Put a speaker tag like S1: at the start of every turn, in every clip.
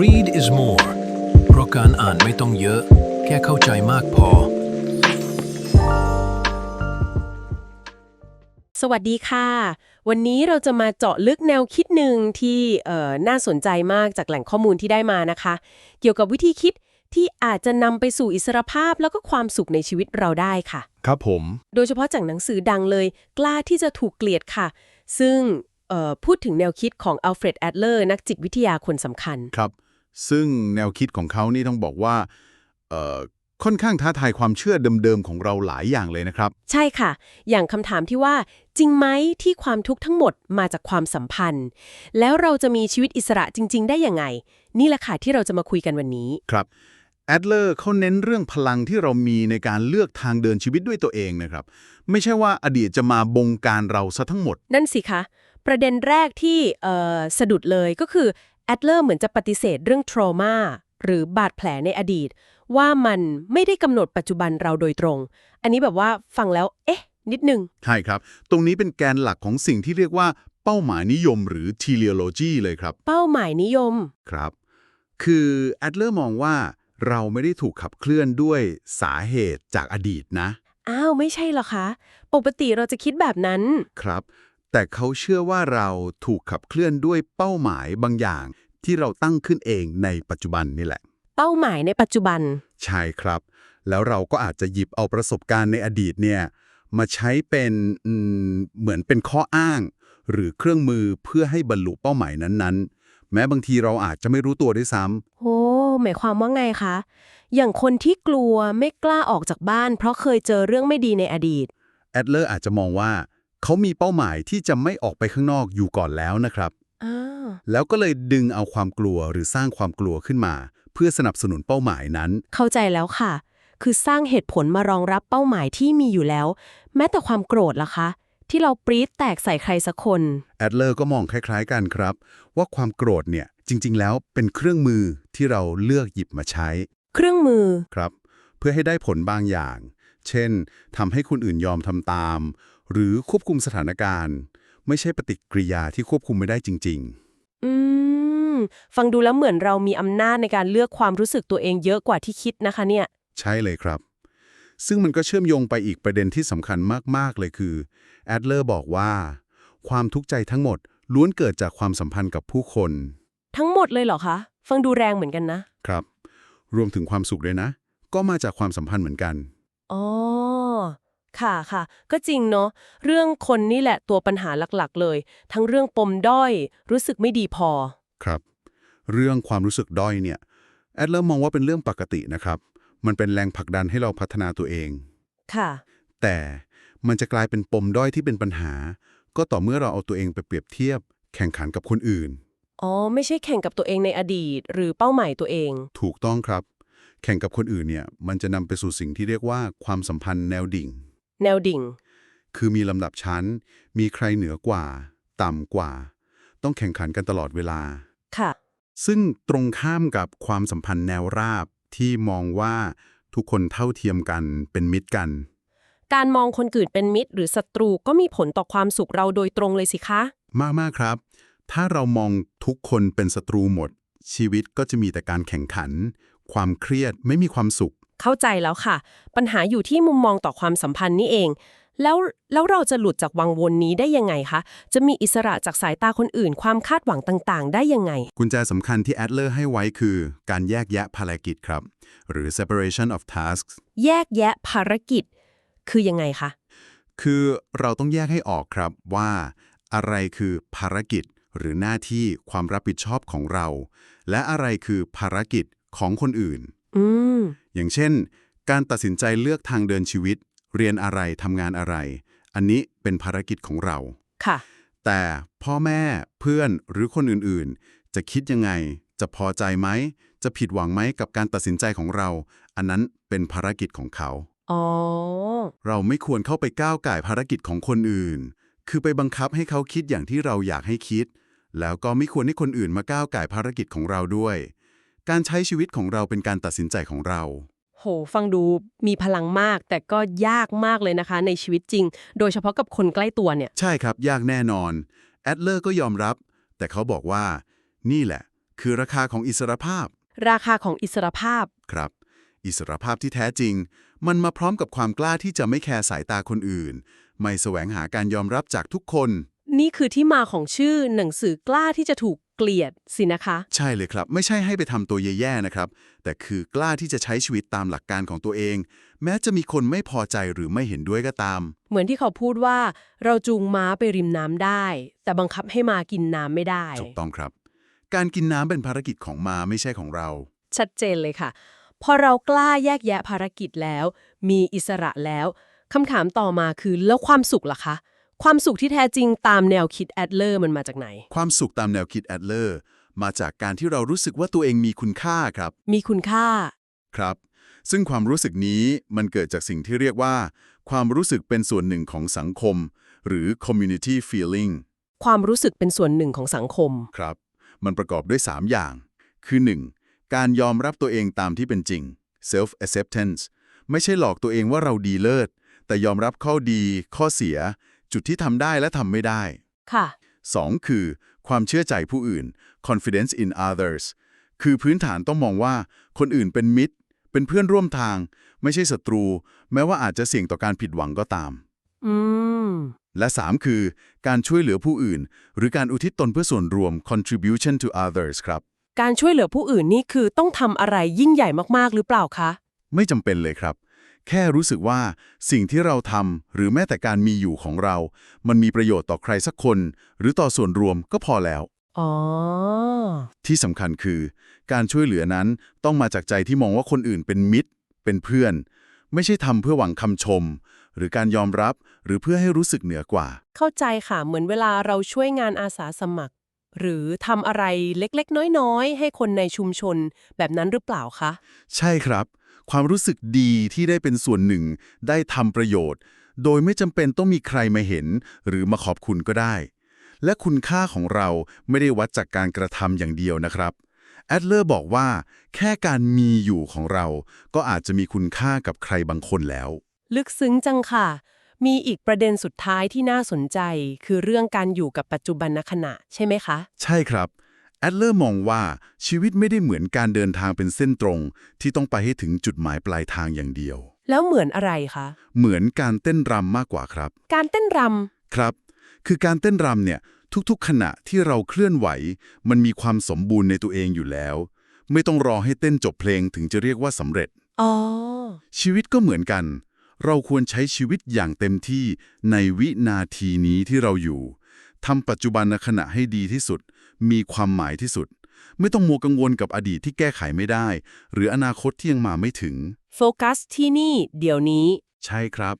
S1: Read is more เพราะการอ่านไม่ต้องเยอะ แค่เข้าใจมากพอ
S2: สวัสดีค่ะ วันนี้เราจะมาเจาะลึกแนวคิดหนึ่งที่เอ่อน่าสนใจมากจากแหล่งข้อมูลที่ได้มานะคะ เกี่ยวกับวิธีคิดที่อาจจะนำไปสู่อิสรภาพแล้วก็ความสุขในชีวิตเราได้ค่ะ
S3: ครับผม
S2: โดยเฉพาะจากหนังสือดังเลย กล้าที่จะถูกเกลียดค่ะ ซึ่งเอ่อพูดถึงแนวคิดของอัลเฟรดแอดเลอร์นักจิตวิทยาคนสำคัญ
S3: ครับ ซึ่งแนวคิดของเขานี่ต้องบอกว่าเอ่อค่อนข้างท้าทายความเชื่อเดิมๆของเราหลายอย่างเลยนะครับ
S2: ใช่ค่ะ อย่างคำถามที่ว่า จริงไหมที่ความทุกข์ทั้งหมดมาจากความสัมพันธ์ แล้วเราจะมีชีวิตอิสระจริง ๆ ได้ยังไง นี่แหละค่ะที่เราจะมาคุยกันวันนี้
S3: ครับแอดเลอร์เขาเน้นเรื่องพลังที่เรามีในการเลือกทางเดินชีวิตด้วยตัวเองนะครับ ไม่ใช่ว่าอดีตจะมาบงการเราซะทั้งหมด
S2: นั่นสิคะ ประเด็นแรกที่เอ่อสะดุดเลยก็คือ แอดเลอร์เหมือนจะปฏิเสธเรื่อง trauma หรือบาดแผลในอดีต ว่ามันไม่ได้กำหนดปัจจุบันเราโดยตรง อันนี้แบบว่าฟังแล้ว เอ๊ะ นิดนึง
S3: ใช่ครับ ตรงนี้เป็นแกนหลักของสิ่งที่เรียกว่า เป้าหมายนิยมหรือ teleology เลยครับ
S2: เป้าหมายนิยม
S3: ครับ คือแอดเลอร์มองว่าเราไม่ได้ถูกขับเคลื่อนด้วยสาเหตุจากอดีตนะ
S2: อ้าว ไม่ใช่เหรอคะ ปกติเราจะคิดแบบนั้น
S3: ครับ แต่เขาเชื่อว่าเราถูกขับเคลื่อนด้วยเป้าหมายบางอย่าง ที่เราตั้งขึ้นเองในปัจจุบันนี่แหละ
S2: เป้าหมายในปัจจุบัน
S3: ใช่ครับ แล้วเราก็อาจจะหยิบเอาประสบการณ์ในอดีตเนี่ยมาใช้เป็นอืมเหมือนเป็นข้ออ้าง หรือเครื่องมือเพื่อให้บรรลุเป้าหมายนั้นๆ แม้บางทีเราอาจจะไม่รู้ตัวด้วยซ้ำ
S2: โอ้หมายความว่าไงคะ อย่างคนที่กลัวไม่กล้าออกจากบ้าน เพราะเคยเจอเรื่องไม่ดีในอดีต
S3: แอดเลอร์อาจจะมองว่า เขามีเป้าหมายที่จะไม่ออกไปข้างนอกอยู่ก่อนแล้วนะครับ
S2: อ้าว
S3: แล้วก็เลยดึงเอาความกลัวหรือสร้างความกลัวขึ้นมา เพื่อสนับสนุนเป้าหมายนั้น
S2: เข้าใจแล้วค่ะ คือสร้างเหตุผลมารองรับเป้าหมายที่มีอยู่แล้ว แม้แต่ความโกรธล่ะคะ ที่เราปรี๊ดแตกใส่ใครสักคน
S3: แอดเลอร์ก็มองคล้าย ๆ กันครับ ว่าความโกรธเนี่ยจริง ๆ แล้วเป็นเครื่องมือที่เราเลือกหยิบมาใช้
S2: เครื่องมือ
S3: ครับ เพื่อให้ได้ผลบางอย่าง เช่นทำให้คนอื่นยอมทำตาม หรือควบคุมสถานการณ์ ไม่ใช่ปฏิกิริยาที่ควบคุมไม่ได้จริง
S2: อืม ฟังดูแล้วเหมือนเรามีอำนาจในการเลือกความรู้สึกตัวเองเยอะกว่าที่คิดนะคะเนี่ย
S3: ๆใช่เลยครับ ซึ่งมันก็เชื่อมโยงไปอีกประเด็นที่สำคัญมาก ๆ เลยคือแอดเลอร์บอกว่า ความทุกข์ใจทั้งหมดล้วนเกิดจากความสัมพันธ์กับผู้คน
S2: ทั้งหมดเลยเหรอคะ ฟังดูแรงเหมือนกันนะ
S3: ครับ รวมถึงความสุขด้วยนะ ก็มาจากความสัมพันธ์เหมือนกัน
S2: อ๋อ ค่ะค่ะ ก็จริงเนาะเรื่องคนนี่แหละตัวปัญหาหลักๆ เลย ทั้งเรื่องปมด้อย รู้สึกไม่ดีพอ
S3: ครับ เรื่องความรู้สึกด้อยเนี่ย แอดเลอร์มองว่าเป็นเรื่องปกตินะครับ มันเป็นแรงผลักดันให้เราพัฒนาตัวเอง
S2: ค่ะ
S3: แต่มันจะกลายเป็นปมด้อยที่เป็นปัญหา ก็ต่อเมื่อเราเอาตัวเองไปเปรียบเทียบ แข่งขันกับคนอื่น
S2: อ๋อ ไม่ใช่แข่งกับตัวเองในอดีต หรือเป้าหมายตัวเอง
S3: ถูกต้องครับ แข่งกับคนอื่นเนี่ย มันจะนำไปสู่สิ่งที่เรียกว่าความสัมพันธ์แนวดิ่ง
S2: แนวดิ่ง
S3: คือมีลำดับชั้น มีใครเหนือกว่า ต่ำกว่า ต้องแข่งขันกันตลอดเวลา
S2: ค่ะ
S3: ซึ่งตรงข้ามกับความสัมพันธ์แนวราบที่มองว่าทุกคนเท่าเทียมกันเป็นมิตรกัน
S2: การมองคนอื่นเป็นมิตร หรือศัตรูก็มีผลต่อความสุขเราโดยตรงเลยสิคะ
S3: มากๆครับ ถ้าเรามองทุกคนเป็นศัตรูหมด ชีวิตก็จะมีแต่การแข่งขัน ความเครียดไม่มีความสุข
S2: เข้าใจแล้วค่ะ ปัญหาอยู่ที่มุมมองต่อความสัมพันธ์นี่เอง แล้วแล้วเราจะหลุดจากวังวนนี้ได้ยังไงคะ จะมีอิสระจากสายตาคนอื่น ความคาดหวังต่างๆ ได้ยังไง
S3: กุญแจสำคัญที่แอดเลอร์ให้ไว้คือ การแยกแยะภารกิจครับ หรือ separation of tasks
S2: แยกแยะภารกิจ คือยังไงคะ
S3: คือเราต้องแยกให้ออกครับว่า อะไรคือภารกิจ หรือหน้าที่ความรับผิดชอบของเรา และอะไรคือภารกิจของคนอื่น
S2: อืม
S3: อย่างเช่น การตัดสินใจเลือกทางเดินชีวิต เรียนอะไรทำงานอะไร อันนี้เป็นภารกิจของเรา
S2: ค่ะ
S3: แต่พ่อแม่เพื่อนหรือคนอื่นๆ จะคิดยังไง จะพอใจไหม จะผิดหวังไหมกับการตัดสินใจของเรา อันนั้นเป็นภารกิจของเขา
S2: อ๋อ
S3: เราไม่ควรเข้าไปก้าวไก่ายภารกิจของคนอื่น คือไปบังคับให้เขาคิดอย่างที่เราอยากให้คิด แล้วก็ไม่ควรให้คนอื่นมาก้าวไก่ายภารกิจของเราด้วย การใช้ชีวิตของเราเป็นการตัดสินใจของเรา
S2: โห ฟังดูมีพลังมาก แต่ก็ยากมากเลยนะคะ ในชีวิตจริง โดยเฉพาะกับคนใกล้ตัวเนี่ย
S3: ใช่ครับ ยากแน่นอน แอดเลอร์ก็ยอมรับ แต่เขาบอกว่า นี่แหละ คือราคาของอิสรภาพ
S2: ราคาของอิสรภาพ
S3: ครับ อิสรภาพที่แท้จริง มันมาพร้อมกับความกล้าที่จะไม่แคร์สายตาคนอื่น ไม่แสวงหาการยอมรับจากทุกคน
S2: นี่คือที่มาของชื่อหนังสือกล้าที่จะถูก เกลียดสินะคะ
S3: ใช่เลยครับ ไม่ใช่ให้ไปทำตัวแย่ๆนะครับ แต่คือกล้าที่จะใช้ชีวิตตามหลักการของตัวเอง แม้จะมีคนไม่พอใจหรือไม่เห็นด้วยก็ตาม
S2: เหมือนที่เขาพูดว่าเราจูงม้าไปริมน้ำได้ แต่บังคับให้มากินน้ำไม่ได้
S3: ถูกต้องครับ การกินน้ำเป็นภารกิจของมาไม่ใช่ของเรา
S2: ชัดเจนเลยค่ะ พอเรากล้าแยกแยะภารกิจแล้ว มีอิสระแล้วคำถามต่อมาคือแล้วความสุขล่ะคะ ความสุขที่แท้จริงตามแนวคิดแอดเลอร์มันมาจากไหน
S3: ความสุขตามแนวคิดแอดเลอร์มาจากการที่เรารู้สึกว่าตัวเองมีคุณค่าครับ
S2: มีคุณค่า
S3: ครับ ซึ่งความรู้สึกนี้มันเกิดจากสิ่งที่เรียกว่า ความรู้สึกเป็นส่วนหนึ่งของสังคม หรือ community feeling
S2: ความรู้สึกเป็นส่วนหนึ่งของสังคม
S3: ครับ มันประกอบด้วย 3 อย่าง คือ 1. การยอมรับตัวเองตามที่เป็นจริง self acceptance ไม่ใช่หลอกตัวเองว่าเราดีเลิศ แต่ยอมรับข้อดี ข้อเสีย จุดที่ทำได้และทำไม่ได้
S2: ค่ะ
S3: 2. คือ ความเชื่อใจผู้อื่น confidence in others คือพื้นฐานต้องมองว่าคนอื่นเป็นมิตร เป็นเพื่อนร่วมทาง ไม่ใช่ศัตรู แม้ว่าอาจจะเสี่ยงต่อการผิดหวังก็ตาม
S2: อืม
S3: และ 3 คือ การช่วยเหลือผู้อื่น หรือการอุทิศตนเพื่อส่วนรวม contribution to others ครับ
S2: การช่วยเหลือผู้อื่นนี่คือต้องทำอะไรยิ่งใหญ่มากๆ หรือเปล่าคะ
S3: ไม่จำเป็นเลยครับ แค่รู้สึกว่าสิ่งที่เราทำหรือแม้แต่การมีอยู่ของเรา มันมีประโยชน์ต่อใครสักคน หรือต่อส่วนรวมก็พอแล้ว
S2: อ๋อ
S3: ที่สำคัญคือ การช่วยเหลือนั้นต้องมาจากใจที่มองว่าคนอื่นเป็นมิตร เป็นเพื่อน ไม่ใช่ทำเพื่อหวังคำชม หรือการยอมรับหรือเพื่อให้รู้สึกเหนือกว่า
S2: เข้าใจค่ะเหมือนเวลาเราช่วยงานอาสาสมัคร หรือทำอะไรเล็กๆ น้อยๆ ให้คนในชุมชน แบบนั้นหรือเปล่าคะ
S3: ใช่ครับ ความรู้สึกดีที่ได้เป็นส่วนหนึ่ง ได้ทำประโยชน์ โดยไม่จำเป็นต้องมีใครมาเห็น หรือมาขอบคุณก็ได้ และคุณค่าของเราไม่ได้วัดจากการกระทำอย่างเดียวนะครับแอดเลอร์บอกว่า แค่การมีอยู่ของเรา ก็อาจจะมีคุณค่ากับใครบางคนแล้ว
S2: ลึกซึ้งจังค่ะ มีอีกประเด็นสุดท้ายที่น่าสนใจ คือเรื่องการอยู่กับปัจจุบันขณะ ใช่ไหมคะ
S3: ใช่ครับ แอดเลอร์มองว่าชีวิตไม่ได้เหมือนการเดินทางเป็นเส้นตรง ที่ต้องไปให้ถึงจุดหมายปลายทางอย่างเดียว
S2: แล้วเหมือนอะไรคะ
S3: เหมือนการเต้นรำมากกว่าครับ
S2: การเต้นร
S3: ครับ คือการเต้นรำเนี่ยทุกๆ ขณะที่เราเคลื่อนไหว มันมีความสมบูรณ์ในตัวเองอยู่แล้ว ไม่ต้องรอให้เต้นจบเพลงถึงจะเรียกว่าสำเร็จำ
S2: อ๋อ
S3: ชีวิตก็เหมือนกัน เราควรใช้ชีวิตอย่างเต็มที่ในวินาทีนี้ที่เราอยู่ ทำปัจจุบันขณะให้ดีที่สุด มีความหมายที่สุด ไม่ต้องมัวกังวลกับอดีตที่แก้ไขไม่ได้ หรืออนาคตที่ยังมาไม่ถึง
S2: โฟกัสที่นี่ เดี๋ยวนี้
S3: ใช่ครับ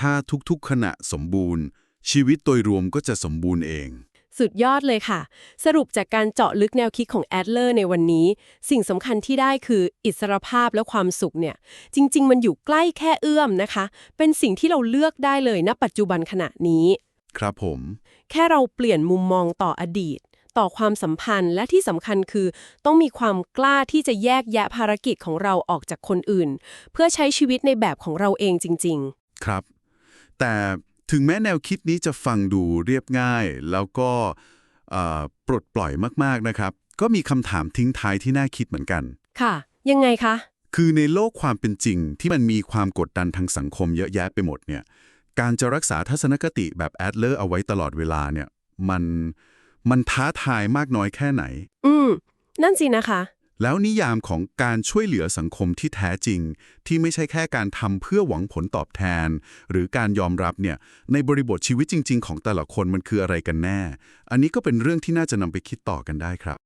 S3: ถ้าทุกๆขณะสมบูรณ์ ชีวิตโดยรวมก็จะสมบูรณ์เอง
S2: สุดยอดเลยค่ะ สรุปจากการเจาะลึกแนวคิดของแอดเลอร์ในวันนี้ สิ่งสำคัญที่ได้คืออิสรภาพและความสุขเนี่ย จริง ๆ มันอยู่ใกล้แค่เอื้อมนะคะ เป็นสิ่งที่เราเลือกได้เลยณปัจจุบันขณะนี้
S3: ครับผม
S2: แค่เราเปลี่ยนมุมมองต่ออดีต ต่อความสัมพันธ์และที่สำคัญคือ ต้องมีความกล้าที่จะแยกแยะภารกิจของเราออกจากคนอื่น เพื่อใช้ชีวิตในแบบของเราเองจริง
S3: ครับ แต่ถึงแม้แนวคิดนี้จะฟังดูเรียบง่าย แล้วก็เอ่อปลดปล่อยมากๆนะครับ ก็มีคำถามทิ้งท้ายที่น่าคิดเหมือนกัน
S2: ๆค่ะ ยังไงคะ
S3: คือในโลกความเป็นจริงที่มันมีความกดดันทางสังคมเยอะแยะไปหมดเนี่ย การจะรักษาทัศนคติแบบแอดเลอร์เอาไว้ตลอดเวลาเนี่ย มันมันท้าทายมากน้อยแค่ไหน
S2: อืม นั่นสินะคะ
S3: แล้วนิยามของการช่วยเหลือสังคมที่แท้จริง ที่ไม่ใช่แค่การทำเพื่อหวังผลตอบแทน หรือการยอมรับเนี่ยในบริบทชีวิตจริง ๆ ของแต่ละคนมันคืออะไรกันแน่ อันนี้ก็เป็นเรื่องที่น่าจะนำไปคิดต่อกันได้ครับ